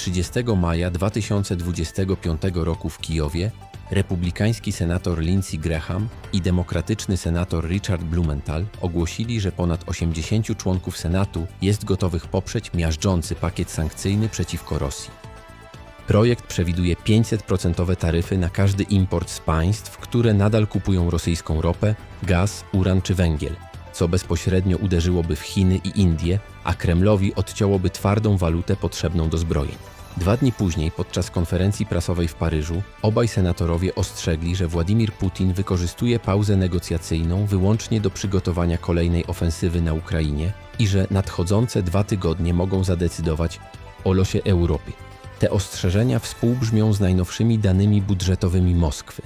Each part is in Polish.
30 maja 2025 roku w Kijowie republikański senator Lindsey Graham i demokratyczny senator Richard Blumenthal ogłosili, że ponad 80 członków Senatu jest gotowych poprzeć miażdżący pakiet sankcyjny przeciwko Rosji. Projekt przewiduje 500% taryfy na każdy import z państw, które nadal kupują rosyjską ropę, gaz, uran czy węgiel, co bezpośrednio uderzyłoby w Chiny i Indie, a Kremlowi odcięłoby twardą walutę potrzebną do zbrojeń. Dwa dni później, podczas konferencji prasowej w Paryżu, obaj senatorowie ostrzegli, że Władimir Putin wykorzystuje pauzę negocjacyjną wyłącznie do przygotowania kolejnej ofensywy na Ukrainie i że nadchodzące dwa tygodnie mogą zadecydować o losie Europy. Te ostrzeżenia współbrzmią z najnowszymi danymi budżetowymi Moskwy.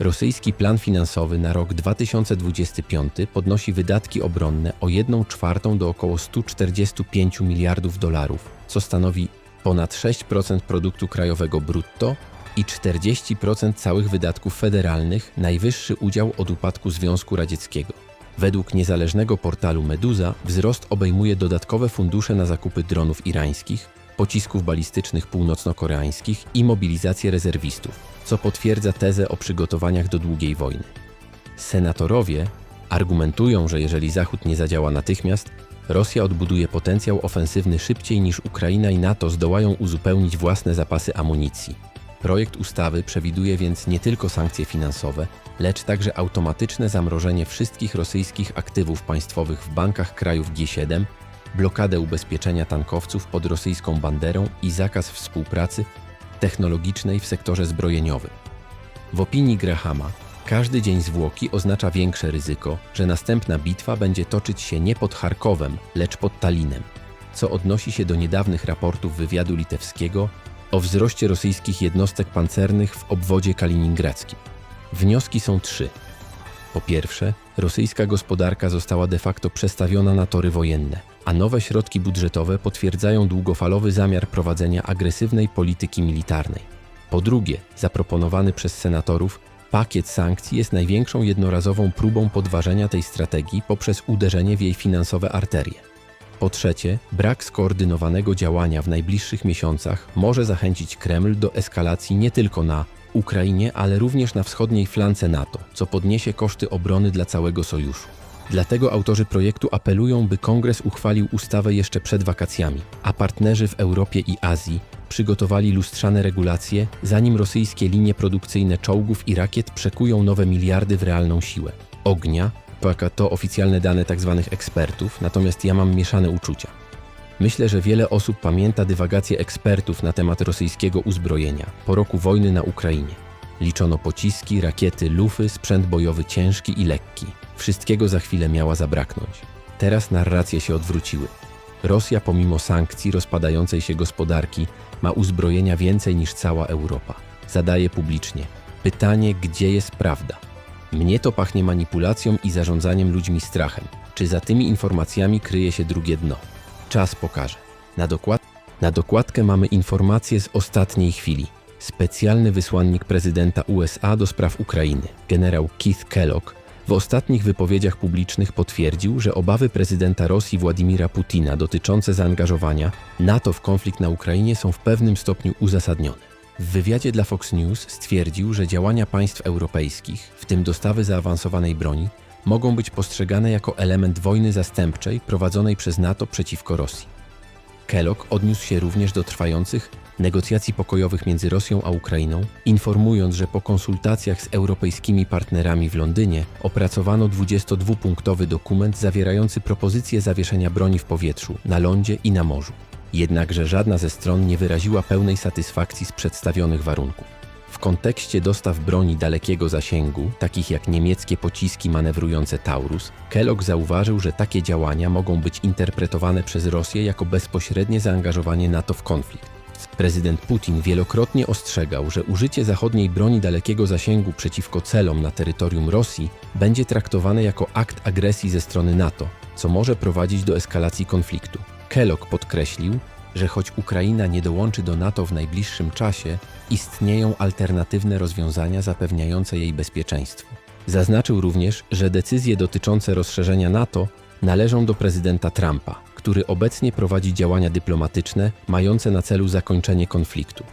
Rosyjski plan finansowy na rok 2025 podnosi wydatki obronne o 1 czwartą do około 145 miliardów dolarów, co stanowi ponad 6% produktu krajowego brutto i 40% całych wydatków federalnych, najwyższy udział od upadku Związku Radzieckiego. Według niezależnego portalu Meduza wzrost obejmuje dodatkowe fundusze na zakupy dronów irańskich, pocisków balistycznych północno-koreańskich i mobilizację rezerwistów, co potwierdza tezę o przygotowaniach do długiej wojny. Senatorowie argumentują, że jeżeli Zachód nie zadziała natychmiast, Rosja odbuduje potencjał ofensywny szybciej niż Ukraina i NATO zdołają uzupełnić własne zapasy amunicji. Projekt ustawy przewiduje więc nie tylko sankcje finansowe, lecz także automatyczne zamrożenie wszystkich rosyjskich aktywów państwowych w bankach krajów G7, blokadę ubezpieczenia tankowców pod rosyjską banderą i zakaz współpracy technologicznej w sektorze zbrojeniowym. W opinii Grahama, każdy dzień zwłoki oznacza większe ryzyko, że następna bitwa będzie toczyć się nie pod Charkowem, lecz pod Talinem, co odnosi się do niedawnych raportów wywiadu litewskiego o wzroście rosyjskich jednostek pancernych w obwodzie kaliningradzkim. Wnioski są trzy. Po pierwsze, rosyjska gospodarka została de facto przestawiona na tory wojenne, a nowe środki budżetowe potwierdzają długofalowy zamiar prowadzenia agresywnej polityki militarnej. Po drugie, zaproponowany przez senatorów pakiet sankcji jest największą jednorazową próbą podważenia tej strategii poprzez uderzenie w jej finansowe arterie. Po trzecie, brak skoordynowanego działania w najbliższych miesiącach może zachęcić Kreml do eskalacji nie tylko na Ukrainie, ale również na wschodniej flance NATO, co podniesie koszty obrony dla całego sojuszu. Dlatego autorzy projektu apelują, by kongres uchwalił ustawę jeszcze przed wakacjami, a partnerzy w Europie i Azji przygotowali lustrzane regulacje, zanim rosyjskie linie produkcyjne czołgów i rakiet przekują nowe miliardy w realną siłę. Ognia, Paka to oficjalne dane tzw. ekspertów, natomiast ja mam mieszane uczucia. Myślę, że wiele osób pamięta dywagacje ekspertów na temat rosyjskiego uzbrojenia po roku wojny na Ukrainie. Liczono pociski, rakiety, lufy, sprzęt bojowy ciężki i lekki. Wszystkiego za chwilę miała zabraknąć. Teraz narracje się odwróciły. Rosja, pomimo sankcji rozpadającej się gospodarki, ma uzbrojenia więcej niż cała Europa. Zadaje publicznie pytanie, gdzie jest prawda. Mnie to pachnie manipulacją i zarządzaniem ludźmi strachem. Czy za tymi informacjami kryje się drugie dno? Czas pokaże. Na, dokład... Na dokładkę mamy informacje z ostatniej chwili. Specjalny wysłannik prezydenta USA do spraw Ukrainy, generał Keith Kellogg, w ostatnich wypowiedziach publicznych potwierdził, że obawy prezydenta Rosji Władimira Putina dotyczące zaangażowania NATO w konflikt na Ukrainie są w pewnym stopniu uzasadnione. W wywiadzie dla Fox News stwierdził, że działania państw europejskich, w tym dostawy zaawansowanej broni, mogą być postrzegane jako element wojny zastępczej prowadzonej przez NATO przeciwko Rosji. Kellogg odniósł się również do trwających negocjacji pokojowych między Rosją a Ukrainą, informując, że po konsultacjach z europejskimi partnerami w Londynie opracowano 22-punktowy dokument zawierający propozycję zawieszenia broni w powietrzu, na lądzie i na morzu. Jednakże żadna ze stron nie wyraziła pełnej satysfakcji z przedstawionych warunków. W kontekście dostaw broni dalekiego zasięgu, takich jak niemieckie pociski manewrujące Taurus, Kellogg zauważył, że takie działania mogą być interpretowane przez Rosję jako bezpośrednie zaangażowanie NATO w konflikt. Prezydent Putin wielokrotnie ostrzegał, że użycie zachodniej broni dalekiego zasięgu przeciwko celom na terytorium Rosji będzie traktowane jako akt agresji ze strony NATO, co może prowadzić do eskalacji konfliktu. Kellogg podkreślił, że choć Ukraina nie dołączy do NATO w najbliższym czasie, istnieją alternatywne rozwiązania zapewniające jej bezpieczeństwo. Zaznaczył również, że decyzje dotyczące rozszerzenia NATO należą do prezydenta Trumpa, który obecnie prowadzi działania dyplomatyczne mające na celu zakończenie konfliktu.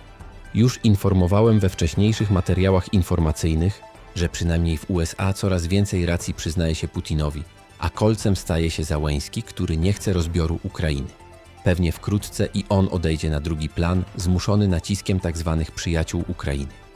Już informowałem we wcześniejszych materiałach informacyjnych, że przynajmniej w USA coraz więcej racji przyznaje się Putinowi, a kolcem staje się Załęski, który nie chce rozbioru Ukrainy. Pewnie wkrótce i on odejdzie na drugi plan, zmuszony naciskiem tzw. przyjaciół Ukrainy.